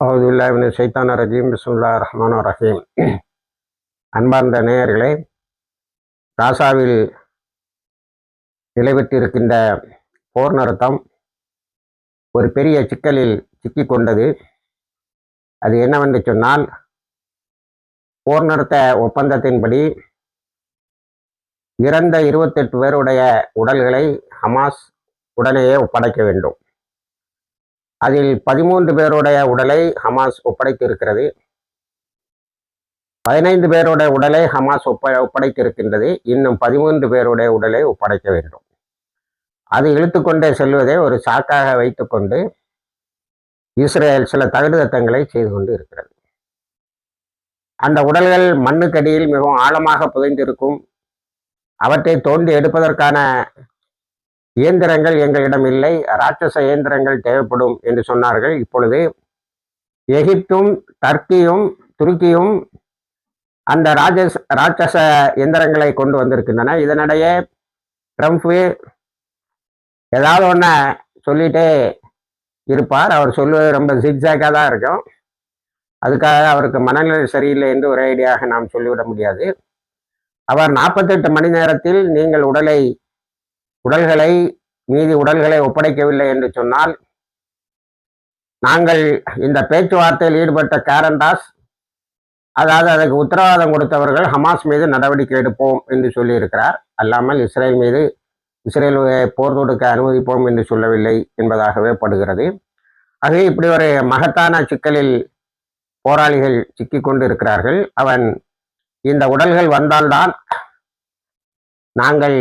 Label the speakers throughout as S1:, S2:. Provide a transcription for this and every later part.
S1: அவுதுல்லாவின் சைத்தான ரஜீம் பிஸ்முல்லா ரஹ்மான் ரஹீம். அன்பார்ந்த நேயர்களே காசாவில் நிலைபெற்றிருக்கின்ற போர் நிறுத்தம் ஒரு பெரிய சிக்கலில் சிக்கிக்கொண்டது அது என்னவென்று சொன்னால் போர் நிறுத்த ஒப்பந்தத்தின்படி இறந்த இருபத்தெட்டு பேருடைய உடல்களை ஹமாஸ் உடனேயே ஒப்படைக்க வேண்டும். அதில் பதிமூன்று பேருடைய உடலை ஹமாஸ் ஒப்படைத்திருக்கிறது. பதினைந்து பேருடைய உடலை ஹமாஸ் ஒப்ப ஒப்படைத்திருக்கின்றது. இன்னும் பதிமூன்று பேருடைய உடலை ஒப்படைக்க வேண்டும். அது இழுத்துக்கொண்டே செல்வதை ஒரு சாக்காக வைத்துக்கொண்டு இஸ்ரேல் சில தகுதத்தங்களை செய்து கொண்டு இருக்கிறது. அந்த உடல்கள் மண்ணுக்கடியில் மிகவும் ஆழமாக புதைந்திருக்கும். அவற்றை தோண்டி எடுப்பதற்கான இயந்திரங்கள் எங்களிடம் இல்லை ராட்சச இயந்திரங்கள் தேவைப்படும் என்று சொன்னார்கள். இப்பொழுது எகிப்தும் டர்க்கியும் துருக்கியும் அந்த ராஜஸ் ராட்சச இயந்திரங்களை கொண்டு வந்திருக்கின்றன. இதனிடையே ட்ரம்ப்பு ஏதாவது ஒன்று சொல்லிட்டே இருப்பார். அவர் சொல்லுவது ரொம்ப ஜிக்ஜாக்காக தான் இருக்கும். அதுக்காக அவருக்கு மனநிலை சரியில்லை என்று ஒரே ஐடியாக நாம் சொல்லிவிட முடியாது. அவர் நாற்பத்தெட்டு மணி நேரத்தில் நீங்கள் உடலை உடல்களை மீதி உடல்களை ஒப்படைக்கவில்லை என்று சொன்னால் நாங்கள் இந்த பேச்சுவார்த்தையில் ஈடுபட்ட கேரண்டாஸ் அதாவது அதற்கு உத்தரவாதம் கொடுத்தவர்கள் ஹமாஸ் மீது நடவடிக்கை எடுப்போம் என்று சொல்லியிருக்கிறார். அல்லாமல் இஸ்ரேல் மீது இஸ்ரேல் போர் தொடுக்க அனுமதிப்போம் என்று சொல்லவில்லை என்பதாகவே படுகிறது. ஆகவே இப்படி ஒரு மகத்தான சிக்கலில் போராளிகள் சிக்கிக்கொண்டு இருக்கிறார்கள் அவன் இந்த உடல்கள் வந்தால்தான் நாங்கள்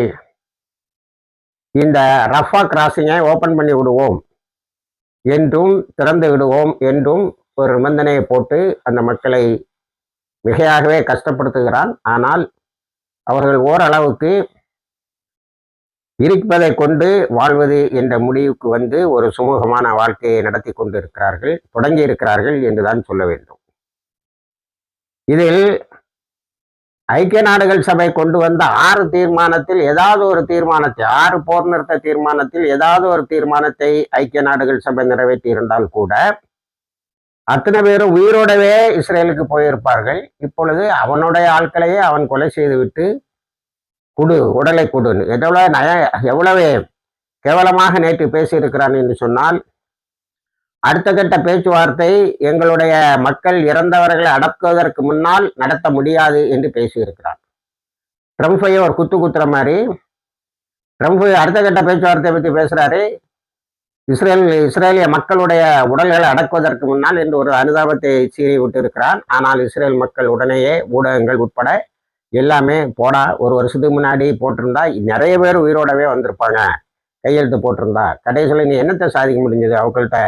S1: இந்த ரஃபா கிராசிங்கை ஓப்பன் பண்ணி விடுவோம். என்றும் திறந்து விடுவோம். என்றும் ஒரு நிபந்தனையை போட்டு அந்த மக்களை மிகையாகவே கஷ்டப்படுத்துகிறான். ஆனால் அவர்கள் ஓரளவுக்கு இருப்பதை கொண்டு வாழ்வது என்ற முடிவுக்கு வந்து ஒரு சுமூகமான வாழ்க்கையை நடத்தி கொண்டிருக்கிறார்கள் தொடங்கி இருக்கிறார்கள் என்றுதான் சொல்ல வேண்டும். இதில் ஐக்கிய நாடுகள் சபை கொண்டு வந்த ஆறு தீர்மானத்தில் ஏதாவது ஒரு தீர்மானத்தை ஆறு போர் நிறுத்த தீர்மானத்தில் ஏதாவது ஒரு தீர்மானத்தை ஐக்கிய நாடுகள் சபை நிறைவேற்றி இருந்தால் கூட அத்தனை பேரும் உயிரோடவே இஸ்ரேலுக்கு போயிருப்பார்கள். இப்பொழுது அவனுடைய ஆட்களையே அவன் கொலை செய்துவிட்டு குடு உடலை குடுன்னு எவ்வளவு நய எவ்வளவு கேவலமாக நேற்று பேசியிருக்கிறான் என்று சொன்னால் அடுத்த கட்ட பேச்சுவார்த்தை எங்களுடைய மக்கள் இறந்தவர்களை அடக்குவதற்கு முன்னால் நடத்த முடியாது என்று பேசியிருக்கிறார். ட்ரம்ப்பையும் ஒரு குத்து குத்துற மாதிரி ட்ரம்ப் அடுத்த கட்ட பேச்சுவார்த்தை பற்றி பேசுறாரு. இஸ்ரேல் இஸ்ரேலிய மக்களுடைய உடல்களை அடக்குவதற்கு முன்னால் என்று ஒரு அனுதாபத்தை சீறி விட்டிருக்கிறான் ஆனால் இஸ்ரேல் மக்கள் உடனேயே ஊடகங்கள் உட்பட எல்லாமே போடா ஒரு வருஷத்துக்கு முன்னாடி போட்டிருந்தா நிறைய பேர் உயிரோடவே வந்திருப்பாங்க. கையெழுத்து போட்டிருந்தா. கடைசியில் நீ என்னத்தை சாதிக்க முடிஞ்சது அவங்கள்ட்ட?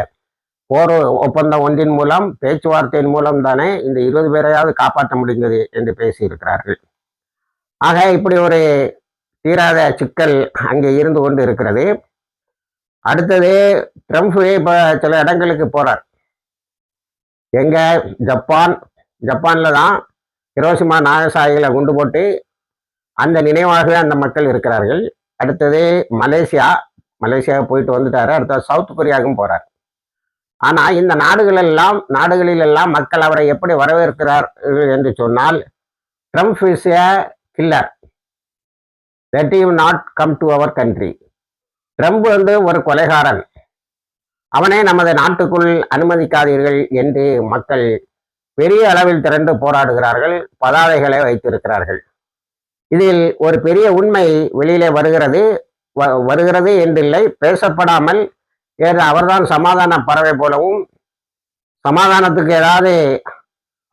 S1: போர் ஒப்பந்தம் ஒன்றின் மூலம் பேச்சுவார்த்தையின் மூலம் தானே இந்த இருபது பேரையாவது காப்பாற்ற முடிந்தது என்று பேசியிருக்கிறார்கள். ஆக இப்படி ஒரு தீராத சிக்கல் அங்கே இருந்து கொண்டு இருக்கிறது. அடுத்தது ட்ரம்ப் இப்போ சில இடங்களுக்கு போறார். எங்க? ஜப்பான். ஜப்பான்ல தான் ஹிரோசிமா நாகசாயிகளை குண்டு போட்டு அந்த நினைவாகவே அந்த மக்கள் இருக்கிறார்கள். அடுத்தது மலேசியா. மலேசியா போயிட்டு வந்துட்டாரு. அடுத்தது சவுத் கொரியாவுக்கும் போகிறார் ஆனா இந்த நாடுகளெல்லாம் நாடுகளிலெல்லாம் மக்கள் அவரை எப்படி வரவேற்கிறார்கள் என்று சொன்னால் Trump is a killer let you not come to our country Trump வந்து ஒரு கொலைகாரன். அவனை நமது நாட்டுக்குள் அனுமதிக்காதீர்கள் என்று மக்கள் பெரிய அளவில் திரண்டு போராடுகிறார்கள் பதாதைகளை வைத்திருக்கிறார்கள். இதில் ஒரு பெரிய உண்மை வெளியிலே வருகிறது வருகிறது என்றில்லை பேசப்படாமல் ஏறு அவர்தான் சமாதான பறவை போலவும் சமாதானத்துக்கு ஏதாவது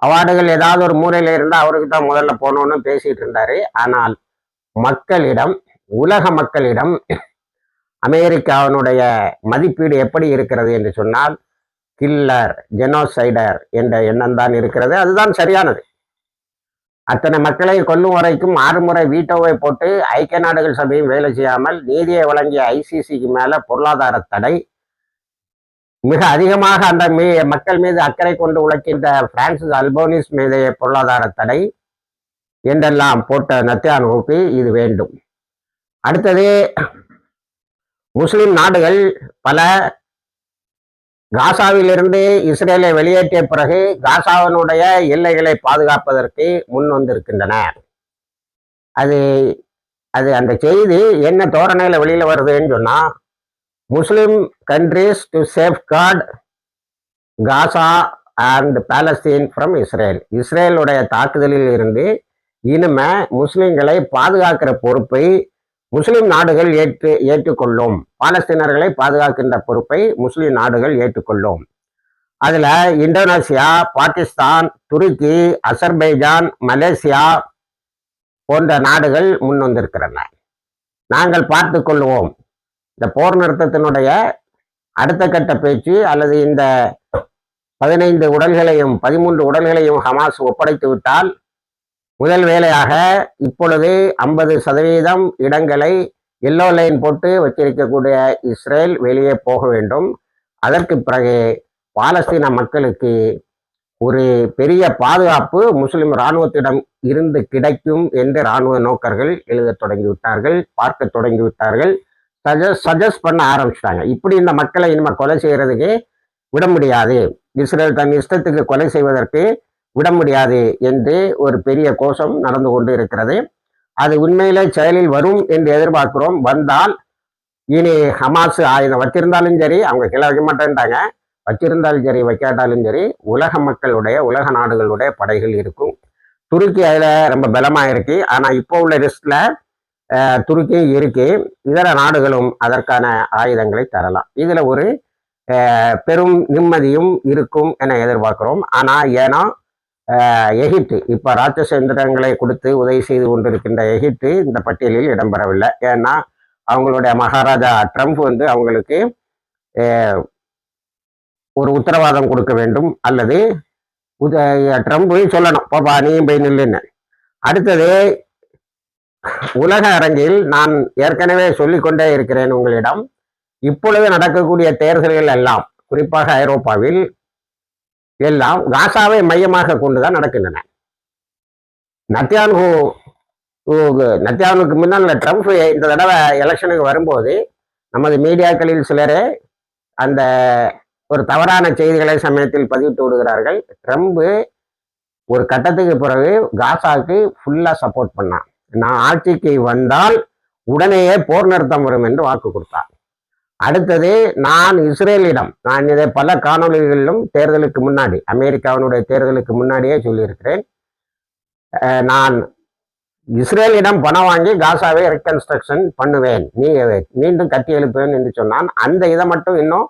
S1: அவார்டுகள் ஏதாவது ஒரு மூலையில் இருந்தால் அவருக்கு தான் முதல்ல போகணும்னு பேசிட்டு இருந்தாரு. ஆனால் மக்களிடம் உலக மக்களிடம் அமெரிக்காவினுடைய மதிப்பீடு எப்படி இருக்கிறது என்று சொன்னால் கில்லர் ஜெனோசைடர் என்ற எண்ணம் தான் இருக்கிறது. அதுதான் சரியானது. அத்தனை மக்களை கொல்லும் வரைக்கும் ஆறு முறை வீட்டோவை போட்டு ஐக்கிய நாடுகள் சபையும் வேலை செய்யாமல் நீதியை வழங்கிய ஐசிசிக்கு மேலே பொருளாதார தடை மிக அதிகமாக அந்த மீ மக்கள் மீது அக்கறை கொண்டு உழைக்கின்ற பிரான்சிஸ் அல்போனிஸ் மீதைய பொருளாதார தடை என்றெல்லாம் போட்ட நத்தியானுவுக்கு இது வேண்டும். அடுத்தது முஸ்லிம் நாடுகள் பல காசாவிலிருந்து இஸ்ரேலை வெளியேற்றிய பிறகு காசாவினுடைய எல்லைகளை பாதுகாப்பதற்கு முன் வந்திருக்கின்றன. அது அது அந்த செய்தி என்ன தோரணையில் வெளியில வருதுன்னு சொன்னா Muslim countries to safeguard Gaza and Palestine from Israel இஸ்ரேலுடைய தாக்குதலில் இருந்து இனிமே முஸ்லிம்களை பாதுகாக்கிற பொறுப்பை முஸ்லிம் நாடுகள் ஏற்று ஏற்றுக்கொள்ளும். பாலஸ்தீனர்களை பாதுகாக்கின்ற பொறுப்பை முஸ்லிம் நாடுகள் ஏற்றுக்கொள்ளும். அதில் இந்தோனேசியா பாகிஸ்தான் துருக்கி அசர்பைஜான் மலேசியா போன்ற நாடுகள் முன் வந்திருக்கிறன நாங்கள் பார்த்து கொள்வோம் இந்த போர் நிறுத்தத்தினுடைய அடுத்த கட்ட பேச்சு அல்லது இந்த பதினைந்து உடல்களையும் பதிமூன்று உடல்களையும் ஹமாஸ் ஒப்படைத்து விட்டால் முதல் வேலையாக இப்பொழுது ஐம்பது சதவீதம் இடங்களை எல்லோ லைன் போட்டு வச்சிருக்கக்கூடிய இஸ்ரேல் வெளியே போக வேண்டும். அதற்கு பிறகு பாலஸ்தீன மக்களுக்கு ஒரு பெரிய பாதுகாப்பு முஸ்லிம் இராணுவத்திடம் இருந்து கிடைக்கும் என்று இராணுவ நோக்கர்கள் எழுத தொடங்கிவிட்டார்கள் பார்க்க தொடங்கிவிட்டார்கள். சஜஸ்ட் சஜஸ்ட் பண்ண ஆரம்பிச்சிட்டாங்க. இப்படி இந்த மக்களை இனிமேல் கொலை செய்கிறதுக்கு விட முடியாது. இஸ்ரேல் தன் இஷ்டத்துக்கு கொலை செய்வதற்கு விட முடியாது என்று ஒரு பெரிய கோஷம் நடந்து கொண்டு இருக்கிறது. அது உண்மையிலே செயலில் வரும் என்று எதிர்பார்க்கிறோம். வந்தால் இனி ஹமாஸ் ஆயுதம் வச்சிருந்தாலும் சரி அவங்க கீழே வைக்க மாட்டேன்ட்டாங்க. வச்சிருந்தாலும் சரி வைக்காட்டாலும் சரி உலக மக்களுடைய உலக நாடுகளுடைய படைகள் இருக்கும். துருக்கி அதில் ரொம்ப பலமாக இருக்கு. ஆனால் இப்போ உள்ள லிஸ்ட்ல துருக்கி இருக்கு இதர நாடுகளும் அதற்கான ஆயுதங்களை தரலாம். இதில் ஒரு பெரும் நிம்மதியும் இருக்கும் என எதிர்பார்க்கிறோம். ஆனால் ஏன்னா எகிப்து இப்போ ராட்சசேந்திரங்களை கொடுத்து உதவி செய்து கொண்டிருக்கின்ற எகிப்து இந்த பட்டியலில் இடம்பெறவில்லை. ஏன்னா அவங்களுடைய மகாராஜா ட்ரம்ப் வந்து அவங்களுக்கு ஒரு உத்தரவாதம் கொடுக்க வேண்டும் அல்லது ட்ரம்ப் சொல்லணும் பாப்பா நீயும் போய் நில்லுன்னு. அடுத்தது உலக அரங்கில் நான் ஏற்கனவே சொல்லிக்கொண்டே இருக்கிறேன் உங்களிடம். இப்பொழுது நடக்கக்கூடிய தேர்தல்கள் எல்லாம் குறிப்பாக ஐரோப்பாவில் எல்லாம் காசாவை மையமாக கொண்டுதான் நடக்கின்றன. நத்தியான்கு நத்தியானுக்கு முன்னால் ட்ரம்ப் இந்த தடவை எலெக்ஷனுக்கு வரும்போது நமது மீடியாக்களில் சிலரே அந்த ஒரு தவறான செய்திகளை சமயத்தில் பதிவிட்டு விடுகிறார்கள். ட்ரம்ப் ஒரு கட்டத்துக்கு பிறகு காசாவுக்கு ஃபுல்லாக சப்போர்ட் பண்ணான். நான் ஆட்சிக்கு வந்தால் உடனேயே போர் நிறுத்தம் வரும் என்று வாக்கு கொடுத்தார். அடுத்தது நான் இஸ்ரேலிடம் நான் இதை பல காணொலிகளிலும் தேர்தலுக்கு முன்னாடி அமெரிக்காவினுடைய தேர்தலுக்கு முன்னாடியே சொல்லியிருக்கிறேன். நான் இஸ்ரேலிடம் பணம் வாங்கி காசாவை ரெக்கன்ஸ்ட்ரக்ஷன் பண்ணுவேன். நீ மீண்டும் கட்டி எழுப்புவேன் என்று சொன்னான். அந்த இதை மட்டும் இன்னும்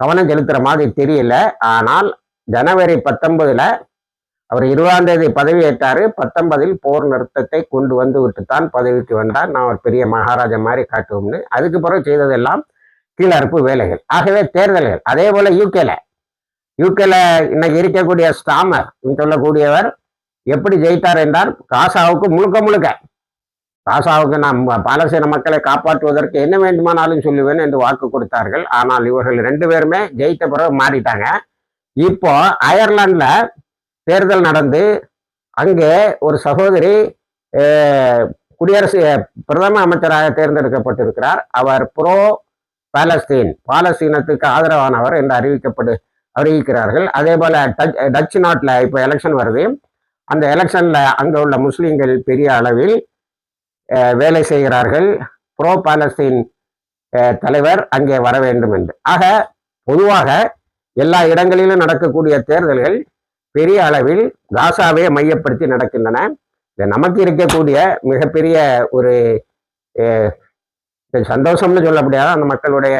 S1: கவனம் செலுத்துகிற மாதிரி தெரியல. ஆனால் ஜனவரி பத்தொன்பதுல அவர் இருபதாம் தேதி பதவி ஏற்றாரு. பத்தொன்பதில் போர் நிறுத்தத்தை கொண்டு வந்து விட்டு தான் பதவிக்கு வந்தார். நான் ஒரு பெரிய மகாராஜா மாதிரி காட்டுவோம்னு. அதுக்கு பிறகு செய்ததெல்லாம் கீழறுப்பு வேலைகள். ஆகவே தேர்தல்கள். அதே போல யூகேல. யூகேல இன்னைக்கு இருக்கக்கூடிய ஸ்டாமர் சொல்லக்கூடியவர் எப்படி ஜெயித்தார் என்றால் காசாவுக்கு முழுக்க முழுக்க. காசாவுக்கு நாம் பாலஸ்தீன மக்களை காப்பாற்றுவதற்கு என்ன வேண்டுமானாலும் சொல்லுவேன் என்று வாக்கு கொடுத்தார்கள். ஆனால் இவர்கள் ரெண்டு பேருமே ஜெயித்த பிறகு மாறிட்டாங்க. இப்போ அயர்லாண்டில் தேர்தல் நடந்து அங்கே ஒரு சகோதரி குடியரசு பிரதம அமைச்சராக தேர்ந்தெடுக்கப்பட்டிருக்கிறார். அவர் ப்ரோ பாலஸ்தீன் பாலஸ்தீனத்துக்கு ஆதரவானவர் என்று அறிவிக்கப்படு அறிவிக்கிறார்கள். அதே போல டச் நாட்டில் இப்போ எலெக்ஷன் வருது. அந்த எலெக்ஷனில் அங்கே உள்ள முஸ்லீம்கள் பெரிய அளவில் வேலை செய்கிறார்கள். ப்ரோ பாலஸ்தீன் தலைவர் அங்கே வர வேண்டும் என்று. ஆக பொதுவாக எல்லா இடங்களிலும் நடக்கக்கூடிய தேர்தல்கள் பெரிய அளவில் காசாவே மையப்படுத்தி நடக்கின்றன. நமக்கு இருக்கக்கூடிய மிகப்பெரிய ஒரு சந்தோஷம்னு சொல்ல முடியாது அந்த மக்களுடைய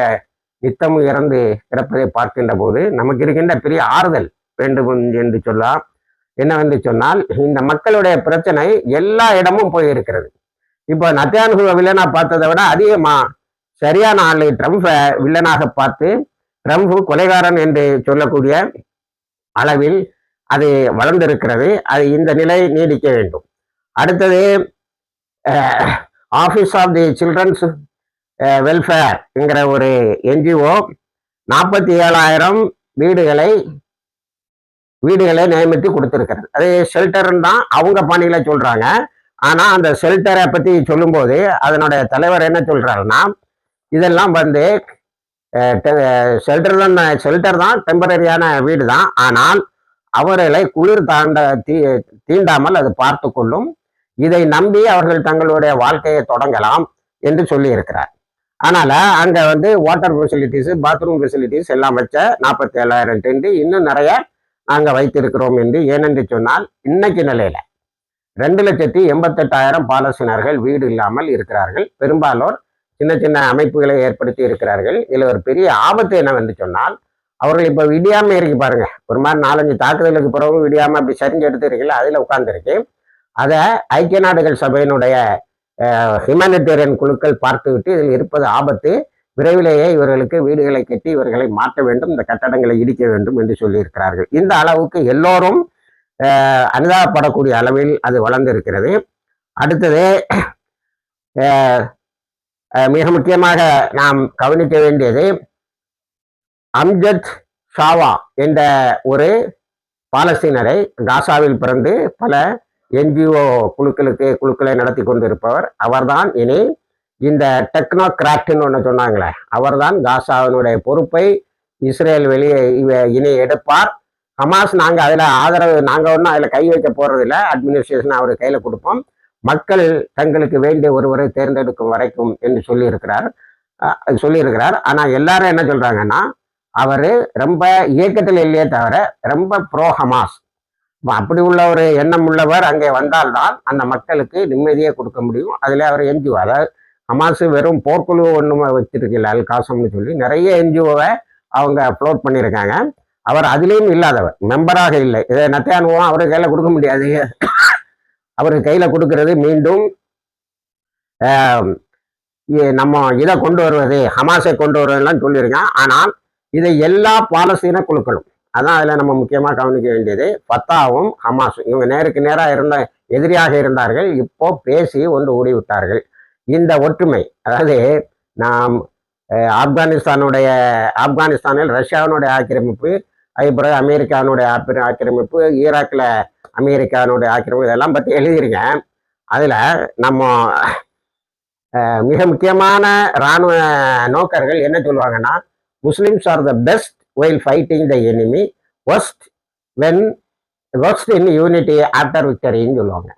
S1: நித்தம் இறந்து இறப்பதை பார்க்கின்ற போது நமக்கு இருக்கின்ற பெரிய ஆறுதல் வேண்டும் என்று சொல்லலாம். என்னவென்று சொன்னால் இந்த மக்களுடைய பிரச்சனை எல்லா இடமும் போயிருக்கிறது. இப்போ நத்தியானுகுவ வில்லனா பார்த்ததை விட அதிகமா சரியான ஆளு ட்ரம்ப்பை வில்லனாக பார்த்து ட்ரம்ப் கொலைகாரன் என்று சொல்லக்கூடிய அளவில் அது வளர்ந்திருக்கிறது அது இந்த நிலை நீடிக்க வேண்டும். அடுத்தது ஆஃபீஸ் ஆஃப் தி சில்ட்ரன்ஸ் வெல்ஃபேர்ங்கிற ஒரு என்ஜிஓ நாற்பத்தி ஏழாயிரம் வீடுகளை வீடுகளை நியமித்து கொடுத்துருக்கிறது. அது ஷெல்டர்னு தான் அவங்க பணியில சொல்கிறாங்க ஆனால் அந்த ஷெல்டரை பற்றி சொல்லும்போது அதனுடைய தலைவர் என்ன சொல்கிறாருன்னா இதெல்லாம் வந்து ஷெல்டர் தான் ஷெல்டர் தான் டெம்பரரியான வீடு தான் ஆனால் அவர்களை குளிர் தாண்ட தீ தீண்டாமல் அது பார்த்து கொள்ளும். இதை நம்பி அவர்கள் தங்களுடைய வாழ்க்கையை தொடங்கலாம் என்று சொல்லி இருக்கிறார் அதனால அங்க வந்து வாட்டர் ஃபெசிலிட்டிஸ் பாத்ரூம் ஃபெசிலிட்டிஸ் எல்லாம் வச்ச நாற்பத்தி ஏழாயிரம் டென்ட் இன்னும் நிறைய நாங்க வைத்திருக்கிறோம் என்று ஏனென்று சொன்னால் இன்னைக்கு நிலையில ரெண்டு லட்சத்தி எண்பத்தெட்டாயிரம் பாலஸ்தீனர்கள் வீடு இல்லாமல் இருக்கிறார்கள். பெரும்பாலோர் சின்ன சின்ன அமைப்புகளை ஏற்படுத்தி இருக்கிறார்கள். இதில் ஒரு பெரிய ஆபத்து என்னவென்று சொன்னால் அவர்கள் இப்போ விடியாம இருக்கு பாருங்க. ஒரு மாதிரி நாலஞ்சு தாக்குதலுக்கு பிறகு விடியாம அப்படி சரிஞ்சு எடுத்து இருக்குல்ல அதுல உட்கார்ந்துருக்கு. அதை ஐக்கிய நாடுகள் சபையினுடைய ஹியூமனிடேரியன் குழுக்கள் பார்த்துவிட்டு இதில் இருப்பது ஆபத்து. விரைவிலேயே இவர்களுக்கு வீடுகளை கட்டி இவர்களை மாற்ற வேண்டும் இந்த கட்டடங்களை இடிக்க வேண்டும் என்று சொல்லியிருக்கிறார்கள். இந்த அளவுக்கு எல்லோரும் அனுதாபப்படக்கூடிய அளவில் அது வளர்ந்திருக்கிறது. அடுத்தது மிக முக்கியமாக நாம் கவனிக்க வேண்டியது அம்ஜத் ஷாவா என்ற ஒரு பாலஸ்தீனரை காசாவில் பிறந்து பல என்ஜிஓ குழுக்களுக்கு குழுக்களை நடத்தி கொண்டிருப்பவர். அவர்தான் இனி இந்த டெக்னோகிராட்னு ஒன்று சொன்னாங்களே அவர்தான் காசாவினுடைய பொறுப்பை இஸ்ரேல் வெளியே இவ- இனி எடுப்பார். ஹமாஸ் நாங்கள் அதில் ஆதரவு நாங்கள் ஒன்றும் அதில் கை வைக்க போகிறதில்ல அட்மினிஸ்ட்ரேஷன் அவர் கையில் கொடுப்போம். மக்கள் தங்களுக்கு வேண்டிய ஒருவரை தேர்ந்தெடுக்கும் வரைக்கும் என்று சொல்லியிருக்கிறார். சொல்லியிருக்கிறார். ஆனால் எல்லாரும் என்ன சொல்கிறாங்கன்னா அவர் ரொம்ப இயக்கத்தில் இல்லையே தவிர ரொம்ப ப்ரோ ஹமாஸ் அப்படி உள்ள ஒரு எண்ணம் உள்ளவர் அங்கே வந்தால்தான் அந்த மக்களுக்கு நிம்மதியை கொடுக்க முடியும். அதில் அவர் என்ஜிஓ அதாவது ஹமாஸ் வெறும் போர்க்குழு ஒன்று வச்சிருக்கல அல் காசம்னு சொல்லி நிறைய என்ஜிஓவை அவங்க அப்லோட் பண்ணியிருக்காங்க. அவர் அதுலேயும் இல்லாதவர் மெம்பராக இல்லை. இதை நத்தையானுவோம் அவர் கையில் கொடுக்க முடியாது. அவருக்கு கையில் கொடுக்கறது மீண்டும் நம்ம இதை கொண்டு வருவது ஹமாஸை கொண்டு வருவதெல்லாம் சொல்லியிருக்கான் ஆனால் இதை எல்லா பாலஸ்தீன குழுக்களும் அதான் அதில் நம்ம முக்கியமாக கவனிக்க வேண்டியது ஃபத்தாவும் ஹமாஸும். இவங்க நேருக்கு நேராக இருந்த எதிரியாக இருந்தார்கள் இப்போ பேசி ஒன்று ஓடிவிட்டார்கள் இந்த ஒற்றுமை அதாவது நாம் ஆப்கானிஸ்தானுடைய ஆப்கானிஸ்தானில் ரஷ்யாவினுடைய ஆக்கிரமிப்பு அதே பிறகு அமெரிக்கானுடைய ஆப்பிர- ஆக்கிரமிப்பு ஈராக்கில் அமெரிக்கானுடைய ஆக்கிரமிப்பு இதெல்லாம் பற்றி எழுதியிருக்கேன். அதில் நம்ம மிக முக்கியமான இராணுவ நோக்கர்கள் என்ன சொல்லுவாங்கன்னா Muslims are the best while fighting the enemy worst when worst in unity after விக்டரின்னு சொல்லுவாங்க.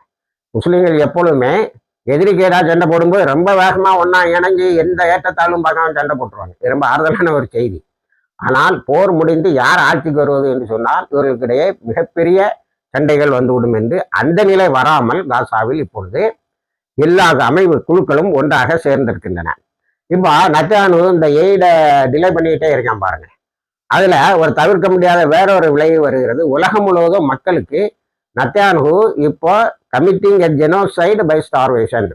S1: முஸ்லீம்கள் எப்பொழுதுமே எதிரிக்கு ஏதாவது சண்டை போடும்போது ரொம்ப வேகமாக ஒன்றா இணங்கி எந்த ஏற்றத்தாலும் பார்க்காம சண்டை போட்டுருவாங்க. ரொம்ப ஆறுதலான ஒரு செய்தி. ஆனால் போர் முடிந்து யார் ஆட்சிக்கு வருவது என்று சொன்னால் இவர்களுக்கிடையே மிகப்பெரிய சண்டைகள் வந்துவிடும் என்று அந்த நிலை வராமல் காசாவில் இப்பொழுது எல்லா அமைவு குழுக்களும் ஒன்றாக சேர்ந்திருக்கின்றன. இப்போ நத்தானு இந்த எய்டை டிலே பண்ணிக்கிட்டே இருக்கான் பாருங்க. அதில் ஒரு தவிர்க்க முடியாத வேற ஒரு விளைவு வருகிறது. உலகம் முழுவதும் மக்களுக்கு நத்தியானு இப்போ committing a genocide by starvation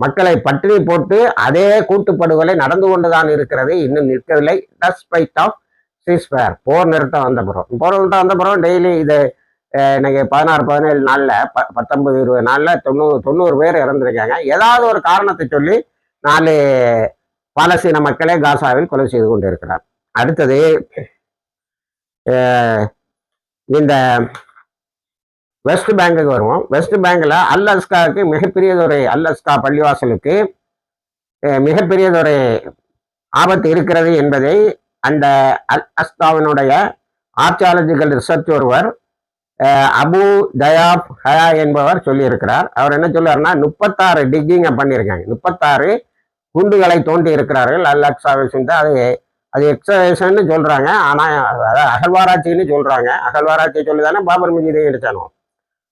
S1: மக்களை பட்டினி போட்டு அதே கூட்டுப்படுகொலை நடந்து கொண்டுதான் இருக்கிறது. இன்னும் நிற்கவில்லை. டஸ்பைட் ஆஃப் சீஸ்பேர் போர் நிறுத்தம் வந்த பிறகு. போர் நிறுத்தம் வந்த பிறகு டெய்லி இது இன்னைக்கு பதினாறு பதினேழு நாளில் ப பத்தொன்பது இருபது நாளில் தொண்ணூறு தொண்ணூறு பேர் இறந்துருக்காங்க. ஏதாவது ஒரு காரணத்தை சொல்லி நாலு பாலஸ்தீன மக்களை காசாவில் கொலை செய்து கொண்டிருக்கிறார். அடுத்தது இந்த வெஸ்ட் பேங்குக்கு வருவோம். வெஸ்ட் பேங்கில் அல் அஸ்காவுக்கு மிகப்பெரியதொரு அல் அஸ்கா பள்ளிவாசலுக்கு மிகப்பெரியதொரு ஆபத்து இருக்கிறது என்பதை அந்த அல் அஸ்காவினுடைய ஆர்ச்சாலஜிக்கல் ரிசர்ச் ஒருவர் அபு தயாப் ஹயா என்பவர் சொல்லியிருக்கிறார். அவர் என்ன சொல்லுவார்னா முப்பத்தாறு டிக்கிங்கை பண்ணியிருக்காங்க. முப்பத்தாறு குண்டுகளை தோண்டி இருக்கிறார்கள். அல் அக்ஸாவை தான் அது அது எக்ஸவேஷன் சொல்றாங்க. ஆனால் அதாவது அகழ்வாராய்ச்சின்னு சொல்றாங்க. அகழ்வாராய்ச்சி சொல்லி தானே பாபர் மஜிதை எடுத்தானோ?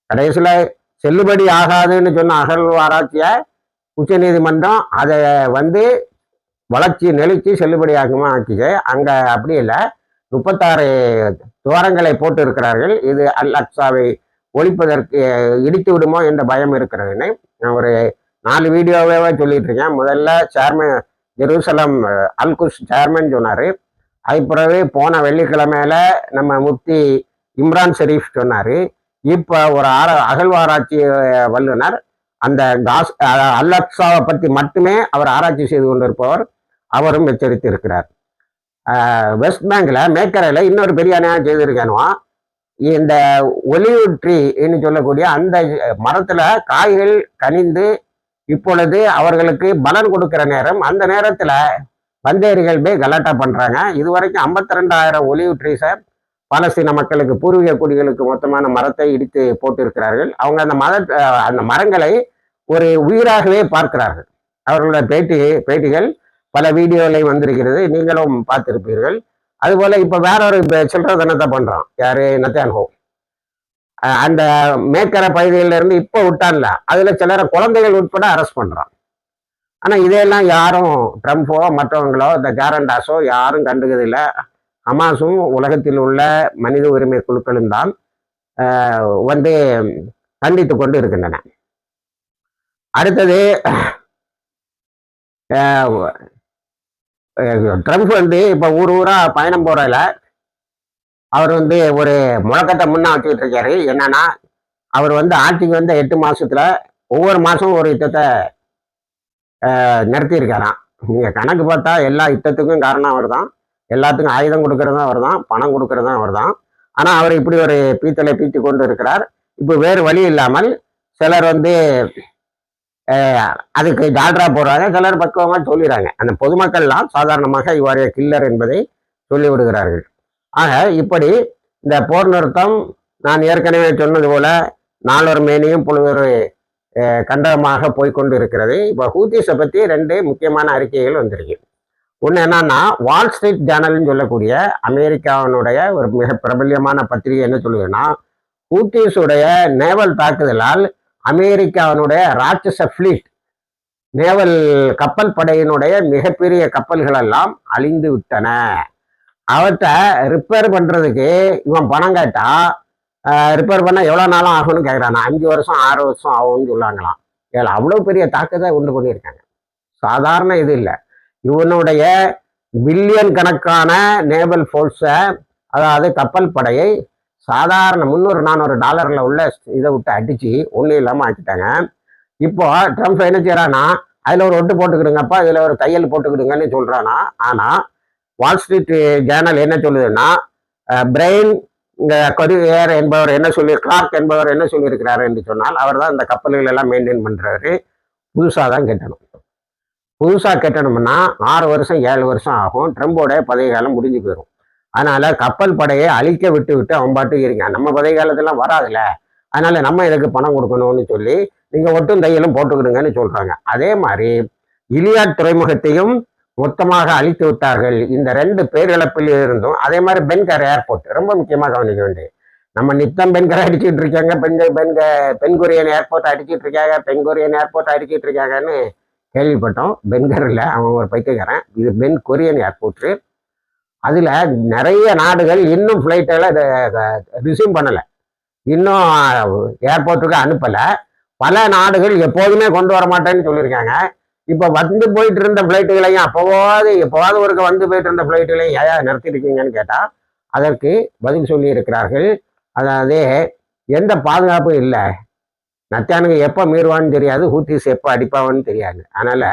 S1: கடைசியில் செல்லுபடி ஆகாதுன்னு சொன்ன அகழ்வாராய்ச்சியை உச்சநீதிமன்றம் அதை வந்து வளர்ச்சி நெளிச்சு செல்லுபடி ஆகுமா ஆக்கிச்சு. அங்கே அப்படி இல்லை. முப்பத்தாறு துவாரங்களை போட்டு இருக்கிறார்கள் இது அல் அக்ஸாவை ஒழிப்பதற்கு இடித்து விடுமோ என்ற பயம் இருக்கிறதுன்னு ஒரு நாலு வீடியோவே சொல்லிட்டு இருக்கேன் முதல்ல chairman Jerusalem Al Quds Al Quds chairman சொன்னார். அதுக்கு பிறகு போன வெள்ளிக்கிழமையில நம்ம முப்தி இம்ரான் ஷெரீஃப் சொன்னார். இப்போ ஒரு ஆர அகழ்வாராய்ச்சி வல்லுநர். வல்லுனர் அந்த காஸ் அஹ், பற்றி மட்டுமே அவர் ஆராய்ச்சி செய்து கொண்டிருப்பவர். அவரும் எச்சரித்து இருக்கிறார் வெஸ்ட் பேங்கில் மேக்கரையில் இன்னொரு பெரிய அநியாயம் செய்திருக்கானுவா இந்த ஒலிவு ட்ரீன்னு சொல்லக்கூடிய அந்த மரத்தில் காய்கள் கனிந்து இப்பொழுது அவர்களுக்கு பலன் கொடுக்கிற நேரம் அந்த நேரத்துல பந்தேரிகள் போய் கலாட்டா பண்ணுறாங்க இது வரைக்கும் ஐம்பத்தி ரெண்டாயிரம் ஒலிவு ட்ரீஸை பாலஸ்தீன மக்களுக்கு பூர்வீக குடிகளுக்கு மொத்தமான மரத்தை இடித்து போட்டிருக்கிறார்கள். அவங்க அந்த மத அந்த மரங்களை ஒரு உயிராகவே பார்க்கிறார்கள். அவர்களோட பேட்டி பேட்டிகள் பல வீடியோலையும் வந்திருக்கிறது. நீங்களும் பார்த்திருப்பீர்கள். அதுபோல இப்போ வேற ஒரு சில்லற தினத்தை பண்றோம் யாரு? நத்தியான்ஹோ. அந்த மேற்கரை பகுதியில இருந்து இப்போ விட்டான்ல அதுல சிலரை குழந்தைகள் உட்பட அரெஸ்ட் பண்றான். ஆனா இதையெல்லாம் யாரும் ட்ரம்ப்போ மற்றவங்களோ இந்த கேரண்டாஸோ யாரும் கண்டுக்கிறது ஹமாஸும் உலகத்தில் உள்ள மனித உரிமை குழுக்களும் தான் வந்து கண்டித்து கொண்டு இருக்கின்றன அடுத்தது ட்ரம்ப் வந்து இப்ப ஊர் ஊரா பயணம் போறதுல அவர் வந்து ஒரு முழக்கத்தை முன்னா வச்சுக்கிட்டு இருக்காரு என்னன்னா அவர் வந்து ஆட்சிக்கு வந்த எட்டு மாசத்துல ஒவ்வொரு மாசமும் ஒரு யுத்தத்தை நிறுத்தியிருக்காராம். நீங்க கணக்கு பார்த்தா எல்லா யுத்தத்துக்கும் காரணம் அவர் தான் எல்லாத்துக்கும் ஆயுதம் கொடுக்கறதும் அவர் தான் பணம் கொடுக்கறதும் அவர் தான் ஆனால் அவர் இப்படி ஒரு பீத்தலை பீத்தி கொண்டு இருக்கிறார். இப்போ வேறு வழி இல்லாமல் சிலர் வந்து அதுக்கு டாக்டராக போடுறாங்க. சிலர் பக்குவமாக சொல்லிடுறாங்க. அந்த பொதுமக்கள்லாம் சாதாரணமாக இவ்வாறு கில்லர் என்பதை சொல்லி விடுகிறார்கள் ஆக இப்படி இந்த போர் நிறுத்தம் நான் ஏற்கனவே சொன்னது போல நாளொரு மேனியும் பொழுதொரு அஹ், கண்டமாக போய்க்கொண்டு இருக்கிறது இப்போ ஹூத்திஸை பற்றி ரெண்டு முக்கியமான அறிக்கைகள் வந்திருக்கு. ஒன்று என்னன்னா வால் ஸ்ட்ரீட் ஜேர்னல்னு சொல்லக்கூடிய அமெரிக்காவினுடைய ஒரு மிக பிரபல்யமான பத்திரிகை என்ன சொல்லுதுன்னா ஹூத்திஸுடைய நேவல் தாக்குதலால் அமெரிக்காவினுடைய ராட்சச ஃப்ளீட் நேவல் கப்பல் படையினுடைய மிகப்பெரிய கப்பல்களெல்லாம் அழிந்து விட்டன. அவற்றை ரிப்பேர் பண்ணுறதுக்கு இவன் பணம் கேட்டால் ரிப்பேர் பண்ண எவ்வளோ நாளும் ஆகும்னு கேட்குறான் அஞ்சு வருஷம் ஆறு வருஷம் ஆகும்னு சொல்லுவாங்களாம் இதில் அவ்வளோ பெரிய தாக்கத்தை உண்டு பண்ணியிருக்காங்க. சாதாரண இது இல்லை. இவனுடைய பில்லியன் கணக்கான நேவல் ஃபோர்ஸை அதாவது கப்பல் படையை சாதாரண முந்நூறு நானூறு டாலரில் உள்ள இதை விட்டு அடித்து ஒன்றும் இல்லாமல் ஆக்கிட்டாங்க. இப்போ ட்ரம்ப் என்ன செய்கிறான்னா அதில் ஒரு ஒட்டு போட்டுக்கிடுங்கப்பா இதில் ஒரு தையல் போட்டுக்கிடுங்கன்னு சொல்கிறானா ஆனால் வால் ஸ்ட்ரீட் ஜேர்னல் என்ன சொல்லுதுன்னா பிரெயின் இங்க என்பவர் என்ன சொல்லி கிளார்க் என்பவர் என்ன சொல்லியிருக்கிறாரு என்று சொன்னால் அவர் தான் இந்த கப்பல்கள் எல்லாம் மெயின்டைன் பண்றாரு. புதுசாக தான் கட்டணும். புதுசாக கட்டணும்னா ஆறு வருஷம் ஏழு வருஷம் ஆகும். ட்ரம்போட பதவி காலம் முடிஞ்சு போயிடும் அதனால கப்பல் படையை அழிக்க விட்டு விட்டு அவன் பாட்டு இருங்க நம்ம பதவி காலத்துலாம் வராதுல்ல. அதனால நம்ம இதுக்கு பணம் கொடுக்கணும்னு சொல்லி நீங்க ஒட்டும் தையலும் போட்டுக்கிடுங்கன்னு சொல்றாங்க. அதே மாதிரி இலியாட் துறைமுகத்தையும் மொத்தமாக அழித்து விட்டார்கள். இந்த ரெண்டு பேரிழப்பில் இருந்தும் அதே மாதிரி பென்கர் ஏர்போர்ட் ரொம்ப முக்கியமாக கவனிக்க வேண்டியது. நம்ம நித்தம் பெண்கரை அடிச்சுட்டு இருக்காங்க பெண்கள் பெண்க கொரியன் ஏர்போர்ட் அடிச்சுட்டு இருக்காங்க பெண்கொரியன் ஏர்போர்ட் அடிச்சுட்டு இருக்காங்கன்னு கேள்விப்பட்டோம். பென்கரில் அவன் ஒரு பைத்தியக்காரன். இது பென் கொரியன் ஏர்போர்ட்டு. அதில் நிறைய நாடுகள் இன்னும் ஃப்ளைட்டெல்லாம் ரிசீவ் பண்ணலை. இன்னும் ஏர்போர்ட்டுக்கு அனுப்பலை. பல நாடுகள் எப்போதுமே கொண்டு வர மாட்டேன்னு சொல்லியிருக்காங்க. இப்போ வந்து போயிட்டு இருந்த ஃப்ளைட்டுகளையும் அப்போவாது எப்போவாது ஒருக்க வந்து போயிட்டு இருந்த ஃப்ளைட்டுகளையும் ஏன் நிறுத்திருக்கீங்கன்னு கேட்டால் அதற்கு பதில் சொல்லி இருக்கிறார்கள் அதாவது எந்த பாதுகாப்பும் இல்லை. நத்தியானுங்க எப்போ மீறுவான்னு தெரியாது ஹூத்திஸ் எப்போ அடிப்பாவான்னு தெரியாது. அதனால்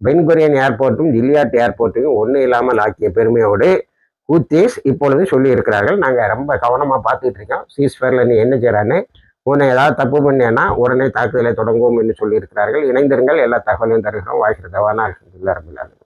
S1: பென்கொரியன் ஏர்போர்ட்டும் ஜில்லியாட் ஏர்போர்ட்டையும் ஒன்றும் இல்லாமல் ஆக்கிய பெருமையோடு ஹூத்திஸ் இப்பொழுது சொல்லி இருக்கிறார்கள் நாங்கள் ரொம்ப கவனமாக பார்த்துட்டு இருக்கோம். சீஸ்ஃபேரில் நீ என்ன செய்கிறான்னு உன்னை ஏதாவது தப்பு பண்ணேன்னா உடனே தாக்குதலை தொடங்குவோம் என்று சொல்லியிருக்கிறார்கள். இணைந்திருங்கள் எல்லா தகவலையும் தருகிறோம். வாய்ஸ் இல்லை ரபில்லாது